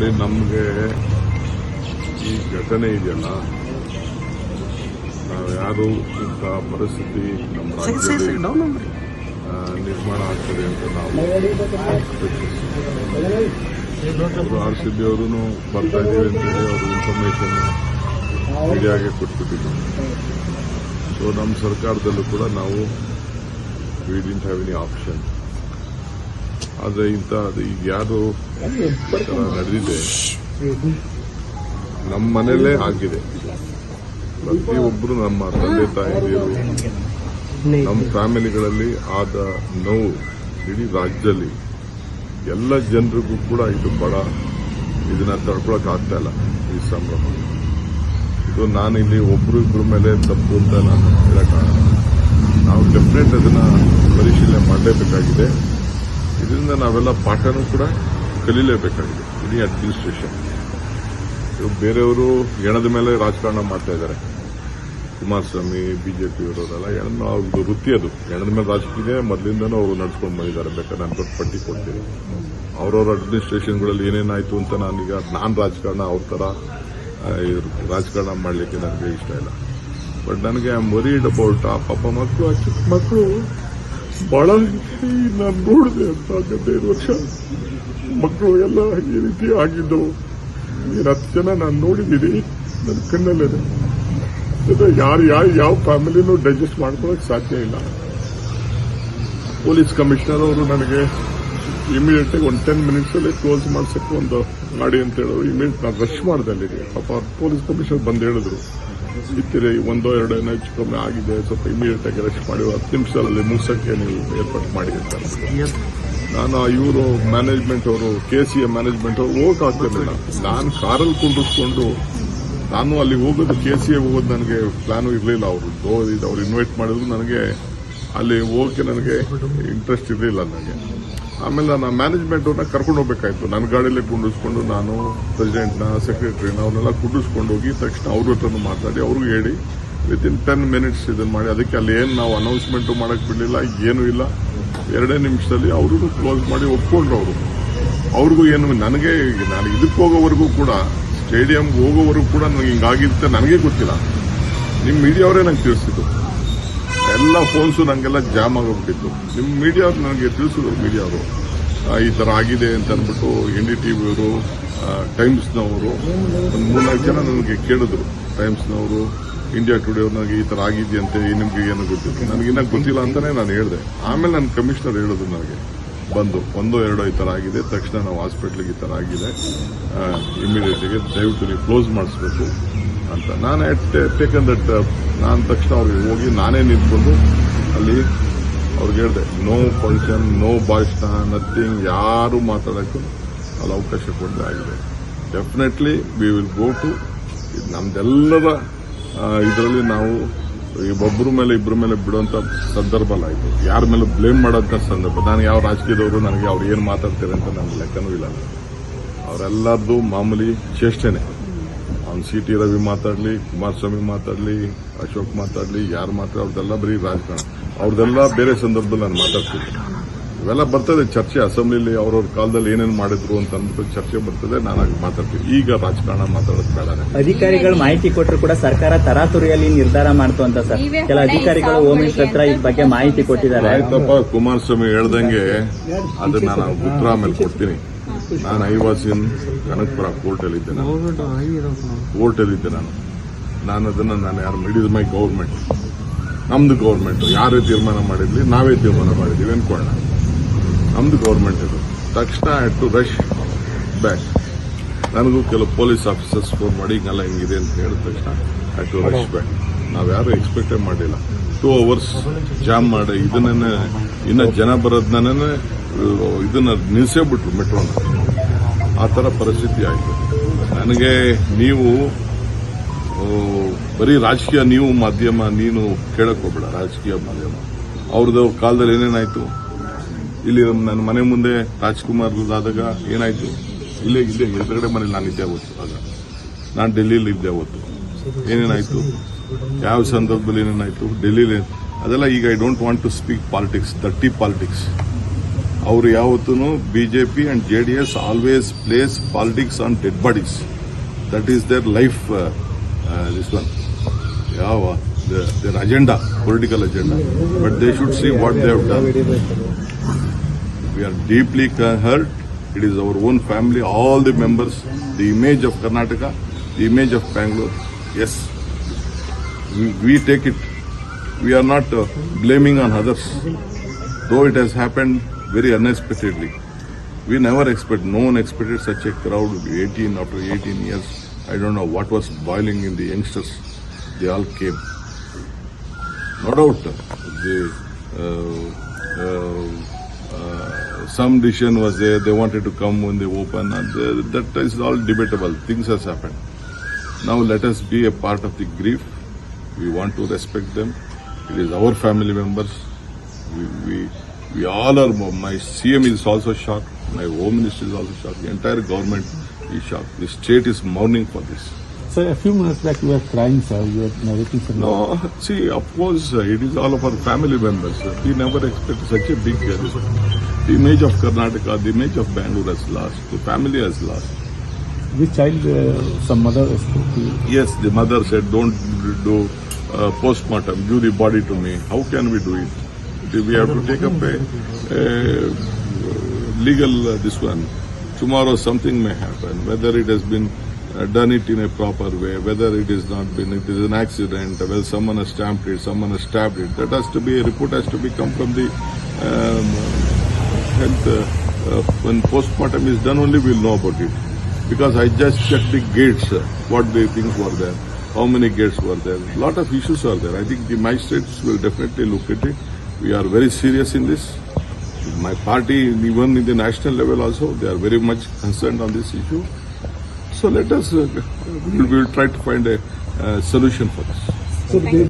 ನೋಡಿ ನಮಗೆ ಈ ಘಟನೆ ಇದೆಯಲ್ಲ ನಾವು ಯಾರು ಇಂಥ ಪರಿಸ್ಥಿತಿ ನಮ್ಮ ರಾಜ್ಯದಲ್ಲಿ ನಿರ್ಮಾಣ ಆಗ್ತದೆ ಅಂತ ನಾವು ಆರ್ ಸಿ ಬಿ ಅವರು ಬರ್ತಾ ಇದ್ದೀವಿ ಅಂತೇಳಿ ಅವರು ಇನ್ಫಾರ್ಮೇಶನ್ ಮೀಡಿಯಾಗೆ ಕೊಟ್ಬಿಟ್ಟಿದ್ರು. ಸೊ ನಮ್ಮ ಸರ್ಕಾರದಲ್ಲೂ ಕೂಡ ನಾವು we didn't have any option ಆದರೆ ಇಂಥ ಅದು ಈಗ ಯಾರು ನಡೆದಿದೆ. ನಮ್ಮ ಮನೆಯಲ್ಲೇ ಆಗಿದೆ. ಪ್ರತಿಯೊಬ್ಬರು ನಮ್ಮ ತಂದೆ ತಾಯಿಯರು ನಮ್ಮ ಫ್ಯಾಮಿಲಿಗಳಲ್ಲಿ ಆದ ನೋವು ಇಡೀ ರಾಜ್ಯದಲ್ಲಿ, ಎಲ್ಲ ಜನರಿಗೂ ಕೂಡ ಇದು ಬಡ, ಇದನ್ನ ತಡ್ಕೊಳಕ್ ಆಗ್ತಾ ಇಲ್ಲ ಈ ಸಂಭ್ರಮ. ಇದು ನಾನು ಇಲ್ಲಿ ಒಬ್ರು ಇಬ್ಬರ ಮೇಲೆ ತಪ್ಪು ಅಂತ ನಾನು ಹೇಳಕ್ಕಾಗಲ್ಲ ನಾವು ಡೆಫಿನೆಟ್ ಅದನ್ನ ಪರಿಶೀಲನೆ ಮಾಡಲೇಬೇಕಾಗಿದೆ. ಇದರಿಂದ ನಾವೆಲ್ಲ ಪಾಠನೂ ಕೂಡ ಕಲೀಲೇಬೇಕಾಗಿದೆ. ಇಡೀ ಅಡ್ಮಿನಿಸ್ಟ್ರೇಷನ್ ಬೇರೆಯವರು ಹೆಣದ ಮೇಲೆ ರಾಜಕಾರಣ ಮಾಡ್ತಾ ಇದ್ದಾರೆ. ಕುಮಾರಸ್ವಾಮಿ, ಬಿಜೆಪಿ ಅವರೆಲ್ಲ ಏನೋ ಅವ್ರದ್ದು ವೃತ್ತಿ ಅದು. ಹೆಣದ ಮೇಲೆ ರಾಜಕೀಯ ಮೊದಲಿಂದನೂ ಅವರು ನಡ್ಸ್ಕೊಂಡು ಬಂದಿದ್ದಾರೆ ಬೇಕಾದ್ರೆ. ನಾನು ದೊಡ್ಡ ಪಟ್ಟಿ ಕೊಡ್ತೀನಿ. ಅವ್ರವ್ರ ಅಡ್ಮಿನಿಸ್ಟ್ರೇಷನ್ಗಳಲ್ಲಿ ಏನೇನಾಯಿತು ಅಂತ ನಾನೀಗ ನಾನು ರಾಜಕಾರಣ, ಅವ್ರ ಥರ ರಾಜಕಾರಣ ಮಾಡಲಿಕ್ಕೆ ನನಗೆ ಇಷ್ಟ ಇಲ್ಲ. ಬಟ್ ನನಗೆ ಐ ಆಮ್ ವರಿಡ್ ಅಬೌಟ್ ಆ, ಪಾಪ ಮಕ್ಕಳು ಆ ಚಿಕ್ಕ ಮಕ್ಕಳು ಬಹಳ ನಾನು ನೋಡಿದೆ ಅಂತ ಹದಿನೈದು ವರ್ಷ ಮಕ್ಕಳು ಎಲ್ಲ ಈ ರೀತಿ ಆಗಿದ್ದವು ನೀನು ಹತ್ತು ಜನ ನಾನು ನೋಡಿದ್ದೀನಿ ನನ್ನ ಕಣ್ಣಲ್ಲಿದೆ. ಇದು ಯಾರು ಯಾರು, ಯಾವ ಫ್ಯಾಮಿಲಿನೂ ಡೈಜೆಸ್ಟ್ ಮಾಡ್ಕೊಳಕ್ ಸಾಧ್ಯ ಇಲ್ಲ. ಪೊಲೀಸ್ ಕಮಿಷನರ್ ಅವರು ನನಗೆ ಇಮಿಡಿಯೇಟ್ ಆಗಿ ಒಂದು ಟೆನ್ ಮಿನಿಟ್ಸ್ ಅಲ್ಲಿ ಕ್ಲೋಸ್ ಮಾಡ್ಸಕ್ಕೆ ಒಂದು ಮಾಡಿ ಅಂತ ಹೇಳಿದ್ರು ಇಮಿಡಿಯೇಟ್ ನಾನು ರಶ್ ಮಾಡಿದೆ ಪಾಪ ಪೊಲೀಸ್ ಕಮಿಷನರ್ ಬಂದು ಹೇಳಿದ್ರು. ಇತ್ತಿರಿ ಒಂದೋ, ಎರಡೋ ಏನೋ ಹೆಚ್ಚು ಕಮ್ಮಿ ಆಗಿದೆ, ಸ್ವಲ್ಪ ಇಮಿಡಿಯೇಟ್ ಆಗಿ ರಶ್ ಮಾಡಿ, ಹತ್ತು ನಿಮಿಷದಲ್ಲಿ ಮುಗಿಸೋಕ್ಕೆ ನೀವು ಏರ್ಪಾಟ್ ಮಾಡಿ ಅಂತ ಅಂದ್ರು. ನಾನು ಇವರು ಮ್ಯಾನೇಜ್ಮೆಂಟ್ ಅವರು ಕೆ ಸಿ ಎ ಮ್ಯಾನೇಜ್ಮೆಂಟ್ ಅವರು ಹೋಗಕ್ಕೆ ಆಗ್ತಿರ್ಲಿಲ್ಲ ನಾನು ಕಾರಲ್ಲಿ ಕುಂಡಿಸ್ಕೊಂಡು ನಾನು ಅಲ್ಲಿ ಹೋಗೋದು ಕೆ ಸಿ ಎ ಹೋಗೋದು ನನಗೆ ಪ್ಲಾನು ಇರಲಿಲ್ಲ ಅವರು ಅವ್ರು ಇನ್ವೈಟ್ ಮಾಡಿದ್ರು, ನನಗೆ ಅಲ್ಲಿ ಹೋಗಕ್ಕೆ ನನಗೆ ಇಂಟ್ರೆಸ್ಟ್ ಇರಲಿಲ್ಲ ನನಗೆ ಆಮೇಲೆ ನಾನು ಮ್ಯಾನೇಜ್ಮೆಂಟ್ ಅವ್ರನ್ನ ಕರ್ಕೊಂಡು ಹೋಗ್ಬೇಕಾಯ್ತು. ನನ್ನ ಗಾಡಿಯಲ್ಲೇ ಕುಂಡಿಸ್ಕೊಂಡು ನಾನು ಪ್ರೆಸಿಡೆಂಟ್ನ ಸೆಕ್ರೆಟರಿನ ಅವ್ರನ್ನೆಲ್ಲ ಕುಂಡಿಸ್ಕೊಂಡು ಹೋಗಿ ತಕ್ಷಣ ಅವ್ರ ಹತ್ರನೂ ಮಾತಾಡಿ, ಅವ್ರಿಗೂ ಹೇಳಿ ವಿತ್ ಇನ್ ಟೆನ್ ಮಿನಿಟ್ಸ್ ಇದನ್ನ ಮಾಡಿ, ಅದಕ್ಕೆ ಅಲ್ಲಿ ಏನು ನಾವು ಅನೌನ್ಸ್ಮೆಂಟು ಮಾಡಕ್ ಬಿಡಲಿಲ್ಲ, ಏನೂ ಇಲ್ಲ. ಎರಡೇ ನಿಮಿಷದಲ್ಲಿ ಅವ್ರಿಗೂ ಕ್ಲೋಸ್ ಮಾಡಿ ಒಪ್ಕೊಂಡ್ರು ಅವರು ಅವ್ರಿಗೂ ಏನು, ನನಗೆ, ನಾನು ಇದಕ್ಕೆ ಹೋಗೋವರೆಗೂ ಕೂಡ ಸ್ಟೇಡಿಯಂಗೆ ಹೋಗೋವರೆಗೂ ಕೂಡ ನನಗೆ ಹಿಂಗಾಗಿರುತ್ತೆ, ನನಗೆ ಗೊತ್ತಿಲ್ಲ. ನಿಮ್ಮ ಮೀಡಿಯಾವರೇ ನಂಗೆ ತಿಳಿಸಿದ್ದು. ಎಲ್ಲ ಫೋನ್ಸು ನನಗೆಲ್ಲ ಜಾಮ್ ಆಗೋಗ್ಬಿಟ್ಟಿತ್ತು. ನಿಮ್ಮ ಮೀಡಿಯಾ ನನಗೆ ತಿಳಿಸಿದ್ರು ಮೀಡಿಯಾ ಅವರು. ಈ ಥರ ಆಗಿದೆ ಅಂತ ಅಂದ್ಬಿಟ್ಟು ಎನ್ ಡಿ ಟಿ ವಿಯವರು ಟೈಮ್ಸ್ನವರು ಒಂದು ಮೂರ್ನಾಲ್ಕು ಜನ ನನಗೆ ಕೇಳಿದ್ರು. ಟೈಮ್ಸ್ನವರು ಇಂಡಿಯಾ ಟುಡೇ ಅವ್ರು ನನಗೆ ಈ ಥರ ಆಗಿದೆಯಂತೆ ನಿಮಗೆ ಏನು ಗೊತ್ತಿತ್ತು. ನನಗಿನ್ನ ಗೊತ್ತಿಲ್ಲ ಅಂತಲೇ ನಾನು ಹೇಳಿದೆ. ಆಮೇಲೆ ನನ್ನ ಕಮಿಷನರ್ ಹೇಳಿದ್ರು ನನಗೆ, ಬಂದು, ಒಂದೋ ಎರಡೋ ಈ ಥರ ಆಗಿದೆ. ತಕ್ಷಣ ನಾವು ಹಾಸ್ಪಿಟ್ಲಿಗೆ ಈ ಥರ ಆಗಿದೆ. ಇಮಿಡಿಯೇಟಿಗೆ ದಯವಿಟ್ಟು ನೀವು ಕ್ಲೋಸ್ ಮಾಡಿಸ್ಬೇಕು. ಅಂತ. ನಾನು ಟೇಕನ್ ದಟ್ ನಾನು ತಕ್ಷಣ ಅವ್ರಿಗೆ ಹೋಗಿ ನಾನೇ ನಿಂತ್ಕೊಂಡು ಅಲ್ಲಿ ಅವ್ರಿಗೆ ಹೇಳಿದೆ ನೋ ಫಂಕ್ಷನ್ ನೋ ಭಾಷಣ ನಥಿಂಗ್ ಯಾರು ಮಾತಾಡೋಕ್ಕೂ ಅಲ್ಲಿ ಅವಕಾಶ ಕೊಡದೆ ಆಗಿದೆ. Definitely we will go to ನಮ್ದೆಲ್ಲರ ಇದರಲ್ಲಿ ನಾವು ಒಬ್ಬರ ಮೇಲೆ ಇಬ್ಬರ ಮೇಲೆ ಬಿಡುವಂತ ಸಂದರ್ಭ ಅಲ್ಲ ಇದು. ಯಾರ ಮೇಲೆ ಬ್ಲೇಮ್ ಮಾಡೋಂಥ ಸಂದರ್ಭ. ನಾನು ಯಾವ ರಾಜಕೀಯದವರು, ನನಗೆ ಅವ್ರು ಏನು ಮಾತಾಡ್ತಾರೆ ಅಂತ ನನ್ನ ಲೆಕ್ಕನೂ ಇಲ್ಲ. ಅವರೆಲ್ಲರದ್ದು ಮಾಮೂಲಿ ಚೇಷ್ಟೆನೆ. ಸಿ ಟಿ ರವಿ ಮಾತಾಡ್ಲಿ ಕುಮಾರಸ್ವಾಮಿ ಮಾತಾಡ್ಲಿ ಅಶೋಕ್ ಮಾತಾಡ್ಲಿ ಯಾರು ಮಾತಾಡ ಅವ್ರದ್ದೆಲ್ಲ ಬರೀ ರಾಜಕಾರಣ. ಅವ್ರದ್ದೆಲ್ಲ ಬೇರೆ ಸಂದರ್ಭದಲ್ಲಿ ನಾನು ಮಾತಾಡ್ತೀನಿ. ಇವೆಲ್ಲ ಬರ್ತದೆ ಚರ್ಚೆ. ಅಸೆಂಬ್ಲಿಲಿ ಅವ್ರವ್ರ ಕಾಲದಲ್ಲಿ ಏನೇನು ಮಾಡಿದ್ರು ಅಂತ ಅಂದ್ಬಿಟ್ಟು ಚರ್ಚೆ ಬರ್ತದೆ. ನಾನು ಆಗ ಮಾತಾಡ್ತೀನಿ. ಈಗ ರಾಜಕಾರಣ ಮಾತಾಡೋದು ಬೇಡ ಅಧಿಕಾರಿಗಳು ಮಾಹಿತಿ ಕೊಟ್ಟರು ಕೂಡ ಸರ್ಕಾರ ತರಾತುರಿಯಲ್ಲಿ ನಿರ್ಧಾರ ಮಾಡ್ತು ಅಂತ ಸರ್ ಕೆಲ ಅಧಿಕಾರಿಗಳು ಹೋಮ್ ಮಿನಿಸ್ಟರ್ ಹತ್ರ ಈ ಬಗ್ಗೆ ಮಾಹಿತಿ ಕೊಟ್ಟಿದ್ದಾರೆ. ಆಯ್ತಪ್ಪ ಕುಮಾರಸ್ವಾಮಿ ಹೇಳ್ದಂಗೆ ಅದನ್ನ ನಾನು ಉತ್ತರ ಆಮೇಲೆ ಕೊಡ್ತೀನಿ. ನಾನು ಐವಾಸಿನ್ ಕನಕಪುರ ಕೋರ್ಟಲ್ಲಿ ಇದ್ದೆ ನಾನು ಕೋರ್ಟಲ್ಲಿ ಇದ್ದೆ ನಾನು. ನಾನು ಅದನ್ನ ನಾನು ಯಾರು ಇಟ್ ಮೈ ಗೌರ್ಮೆಂಟ್. ನಮ್ದು ಗೌರ್ಮೆಂಟ್. ಯಾರೇ ತೀರ್ಮಾನ ಮಾಡಿದ್ಲಿ ನಾವೇ ತೀರ್ಮಾನ ಮಾಡಿದ್ವಿ ಅನ್ಕೊಳ್ಳೋಣ. ನಮ್ದು ಗೌರ್ಮೆಂಟ್ ಇದು. ತಕ್ಷಣ ಟು ರಶ್ ಬ್ಯಾಕ್ ನನಗೂ ಕೆಲವು ಪೊಲೀಸ್ ಆಫೀಸರ್ಸ್ ಫೋನ್ ಮಾಡಿ ಹಿಂಗೆಲ್ಲ ಹಿಂಗಿದೆ ಅಂತ ಹೇಳಿದ ತಕ್ಷಣ ಟು ರಶ್ ಬ್ಯಾಕ್ ನಾವ್ಯಾರು ಎಕ್ಸ್ಪೆಕ್ಟೇ ಮಾಡಿಲ್ಲ. ಟೂ ಅವರ್ಸ್ ಜಾಮ್ ಮಾಡಿ ಇದನ್ನ ಇನ್ನ ಜನ ಬರೋದನ್ನೇ ಇದನ್ನ ನಿಲ್ಸೇ ಬಿಟ್ರು ಮೆಟ್ರೋನ. ಆ ಥರ ಪರಿಸ್ಥಿತಿ ಆಯಿತು. ನನಗೆ ನೀವು ಬರೀ ರಾಜಕೀಯ ನೀವು ಮಾಧ್ಯಮ, ನೀನು ಕೇಳಕ್ ಹೋಗ್ಬೇಡ, ರಾಜಕೀಯ ಮಾಧ್ಯಮ. ಅವ್ರದ್ದು ಕಾಲದಲ್ಲಿ ಏನೇನಾಯ್ತು? ಇಲ್ಲಿ ನನ್ನ ಮನೆ ಮುಂದೆ ರಾಜ್ಕುಮಾರ್ ಆದಾಗ ಏನಾಯ್ತು? ಇಲ್ಲೇ ಇಲ್ಲೇ, ಎದುರುಗಡೆ ಮನೇಲಿ ನಾನು ಇದ್ದೆ ಅವತ್ತು, ಆಗ. ನಾನು ಡೆಲ್ಲಿಲಿ ಇದ್ದೆ ಅವತ್ತು. ಏನೇನಾಯ್ತು? ಯಾವ ಸಂದರ್ಭದಲ್ಲಿ ಏನೇನಾಯ್ತು? ಡೆಲ್ಲಿಲಿ, ಅದೆಲ್ಲ ಈಗ I don't want to speak politics ದಟ್ಟಿ politics ಅವರು ಯಾವತ್ತೂ BJP and J D S always plays politics on dead bodies that is their life this one ಯಾವ their agenda political agenda but they should see what they have done we are deeply hurt. It is our own family, all the members, the image of Karnataka, the image of Bangalore. Yes, we, we take it. We are not uh, blaming on others. Though it has happened very unexpectedly. We never expect, no one expected such a crowd, 18 after 18 years. I don't know what was boiling in the youngsters. They all came. No doubt, the, uh, uh, uh, some decision was there. They wanted to come when they open, and uh, that is all debatable. Things has happened. Now let us be a part of the grief. We want to respect them. It is our family members. We, we, we all are. My CM is also shocked. My Home Minister is also shocked. The entire government is shocked. The state is mourning for this. Sir, a few minutes back you were crying, sir. You were narrating some. No, see, of course, it is all of our family members. We never expect such a big. Uh, the image of Karnataka, the image of Bangalore has lost. The family has lost. This child, uh, some mother spoke to you. Yes, the mother said, "Don't do uh, postmortem. Give the body to me." How can we do it? We have to take up a, a legal uh, this one. Tomorrow something may happen. Whether it has been uh, done it in a proper way, whether it is not been, it is an accident, whether someone has stamped it, someone has stabbed it. That has to be a report has to be come from the um, health. Uh, uh, when is done, only we'll know about it. Because I just checked the gates, uh, what the things were there, how many gates were there. lot of issues are there. I think the magistrates will definitely look at it. We are very serious in this. My party, even in the national level also, they are very much concerned on this issue. So let us, uh, we will try to find a uh, solution for this.